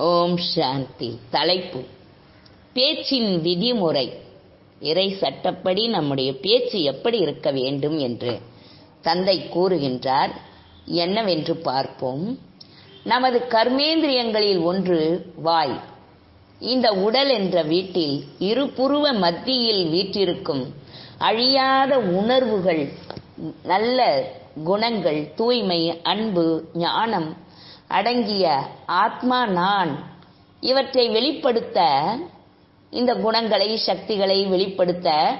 ஓம் சாந்தி. தலைப்பு. பேச்சின் விதிமுறை. இறை சட்டப்படி நம்முடைய பேச்சு எப்படி இருக்க வேண்டும் என்று தந்தை கூறுகின்றார். என்னவென்று பார்ப்போம். நமது கர்மேந்திரியங்களில் ஒன்று வாய். இந்த உடல் என்ற வீட்டில் இருபுருவ மத்தியில் வீற்றிருக்கும் அழியாத உணர்வுகள் நல்ல குணங்கள் தூய்மை அன்பு ஞானம் அடங்கிய ஆத்மா நான். இவற்றை வெளிப்படுத்த இந்த குணங்களை சக்திகளை வெளிப்படுத்த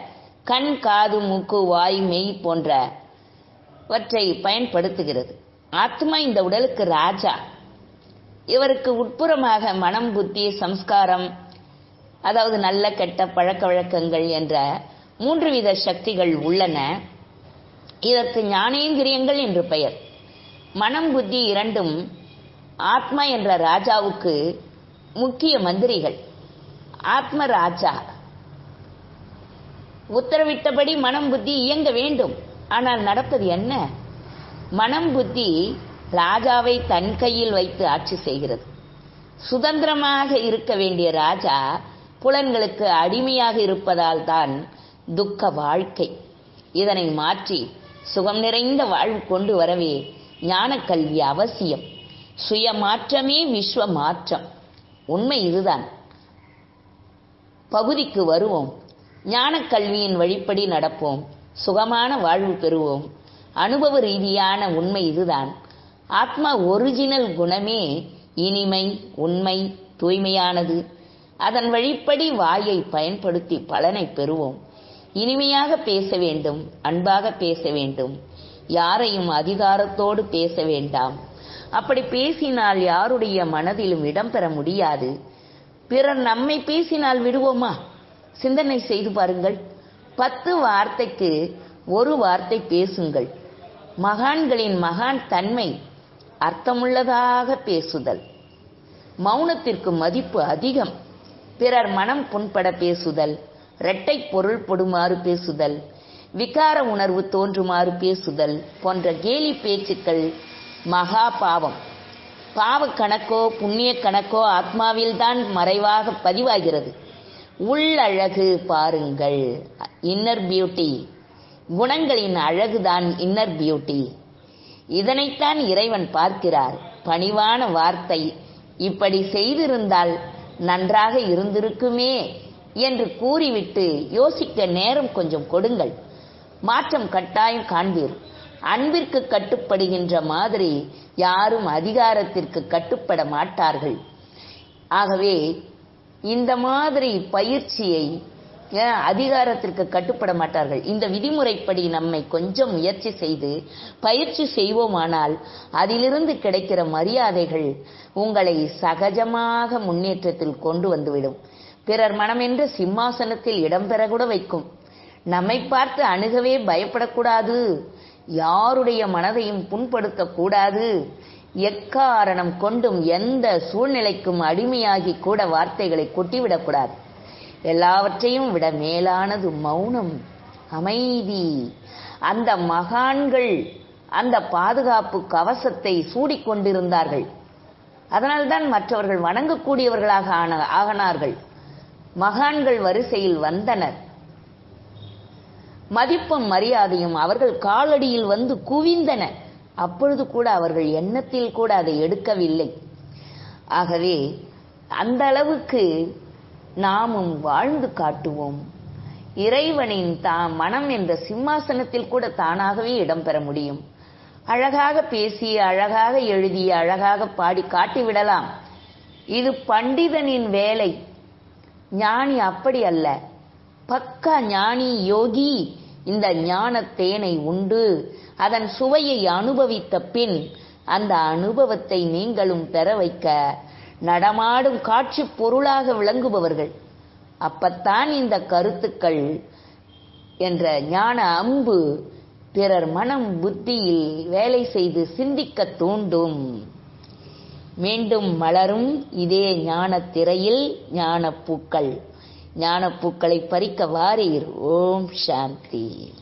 கண் காது மூக்கு வாய் மெய் போன்றவற்றை பயன்படுத்துகிறது. ஆத்மா இந்த உடலுக்கு ராஜா. இவருக்கு உட்புறமாக மனம் புத்தி சம்ஸ்காரம் அதாவது நல்ல கெட்ட பழக்க வழக்கங்கள் என்ற மூன்று வித சக்திகள் உள்ளன. இதற்கு ஞானேந்திரியங்கள் என்று பெயர். மனம் புத்தி இரண்டும் ஆத்மா என்ற ராஜாவுக்கு முக்கிய மந்திரிகள். ஆத்ம ராஜா. உத்தரவிட்டபடி மனம் புத்தி இயங்க வேண்டும். ஆனால் நடப்பது என்ன? மனம் புத்தி ராஜாவை தன் கையில் வைத்து ஆட்சி செய்கிறது. சுதந்திரமாக இருக்க வேண்டிய ராஜா புலன்களுக்கு அடிமையாக இருப்பதால் தான் துக்க வாழ்க்கை. இதனை மாற்றி சுகம் நிறைந்த வாழ்வு கொண்டு வரவே ஞான கல்வி அவசியம். சுய மாற்றமே விஸ்வ மாற்றம் உண்மை இதுதான். பகுதிக்கு வருவோம். ஞான கல்வியின் வழிப்படி நடப்போம். சுகமான வாழ்வு பெறுவோம். அனுபவ ரீதியான உண்மை இதுதான். ஆத்மா ஒரிஜினல் குணமே இனிமை உண்மை தூய்மையானது. அதன் வழிப்படி வாயை பயன்படுத்தி பலனை பெறுவோம். இனிமையாக பேச வேண்டும் அன்பாக பேச வேண்டும். யாரையும் அதிகாரத்தோடு பேச வேண்டாம். அப்படி பேசினால் யாருடைய மனதிலும் இடம்பெற முடியாது. பிறர் நம்மை பேசினால் விடுவோமா? சிந்தனை செய்து பாருங்கள். பத்து வார்த்தைக்கு ஒரு வார்த்தை பேசுங்கள். மகான்களின் மகான் தன்மை அர்த்தமுள்ளதாக பேசுதல். மௌனத்திற்கு மதிப்பு அதிகம். பிறர் மனம் புண்பட பேசுதல். இரட்டை பொருள் பொடுமாறு பேசுதல். விகார உணர்வு தோன்றுமாறு பேசுதல் போன்ற கேலி பேச்சுக்கள் மகா பாவம் பாவ கணக்கோ புண்ணிய கணக்கோ ஆத்மாவில்தான் மறைவாக பதிவாகிறது. உள்ளழகு பாருங்கள். இன்னர் பியூட்டி குணங்களின் அழகுதான் இன்னர் பியூட்டி இதனைத்தான் இறைவன் பார்க்கிறார். பணிவான வார்த்தை. இப்படி செய்திருந்தால் நன்றாக இருந்திருக்குமே என்று கூறிவிட்டு யோசிக்க நேரம் கொஞ்சம் கொடுங்கள். மாற்றம் கட்டாயம் காண்பீர். அன்பிற்கு கட்டுப்படுகின்ற மாதிரி யாரும் அதிகாரத்திற்கு கட்டுப்பட மாட்டார்கள். ஆகவே இந்த மாதிரி பயிற்சியை அதிகாரத்திற்கு கட்டுப்பட மாட்டார்கள். இந்த விதிமுறைப்படி நம்மை கொஞ்சம் முயற்சி செய்து பயிற்சி செய்வோமானால் அதிலிருந்து கிடைக்கிற மரியாதைகள் உங்களை சகஜமாக முன்னேற்றத்தில் கொண்டு வந்துவிடும். பிறர் மனமென்று சிம்மாசனத்தில் இடம்பெற கூட வைக்கும். நம்மை பார்த்து அணுகவே பயப்படக்கூடாது. யாருடைய மனதையும் புண்படுத்தக்கூடாது எக்காரணம் கொண்டும் எந்த சூழ்நிலைக்கும் அடிமையாகி கூட வார்த்தைகளை கொட்டிவிடக்கூடாது எல்லாவற்றையும் விட மேலானது மௌனம் அமைதி. அந்த மகான்கள் அந்த பாதுகாப்பு கவசத்தை சூடிக்கொண்டிருந்தார்கள் அதனால்தான் மற்றவர்கள் வணங்கக்கூடியவர்களாக ஆன ஆகனார்கள். மகான்கள் வரிசையில் வந்தனர். மதிப்பும் மரியாதையும் அவர்கள் காலடியில் வந்து குவிந்தன. அப்பொழுது கூட அவர்கள் எண்ணத்தில் கூட அதை எடுக்கவில்லை. ஆகவே அந்த அளவுக்கு நாமும் வாழ்ந்து காட்டுவோம். இறைவனின் தா மனம் என்ற சிம்மாசனத்தில் கூட தானாகவே இடம்பெற முடியும். அழகாக பேசி அழகாக எழுதி அழகாக பாடி காட்டிவிடலாம் இது பண்டிதனின் வேலை. ஞானி அப்படி அல்ல. பக்கா ஞானி யோகி இந்த ஞான தேனை உண்டு. அதன் சுவையை அனுபவித்த பின் அந்த அனுபவத்தை நீங்களும் பெற வைக்க நடமாடும் காட்சி பொருளாக விளங்குபவர்கள். அப்பத்தான் இந்த கருத்துக்கள் என்ற ஞான அம்பு பிறர் மனம் புத்தியில் வேலை செய்து சிந்திக்க தூண்டும். மீண்டும் மலரும் இதே ஞான திரையில் ஞான பூக்கள். ஞானப்பூக்களை பறிக்க வாரீர் ஓம் சாந்தி.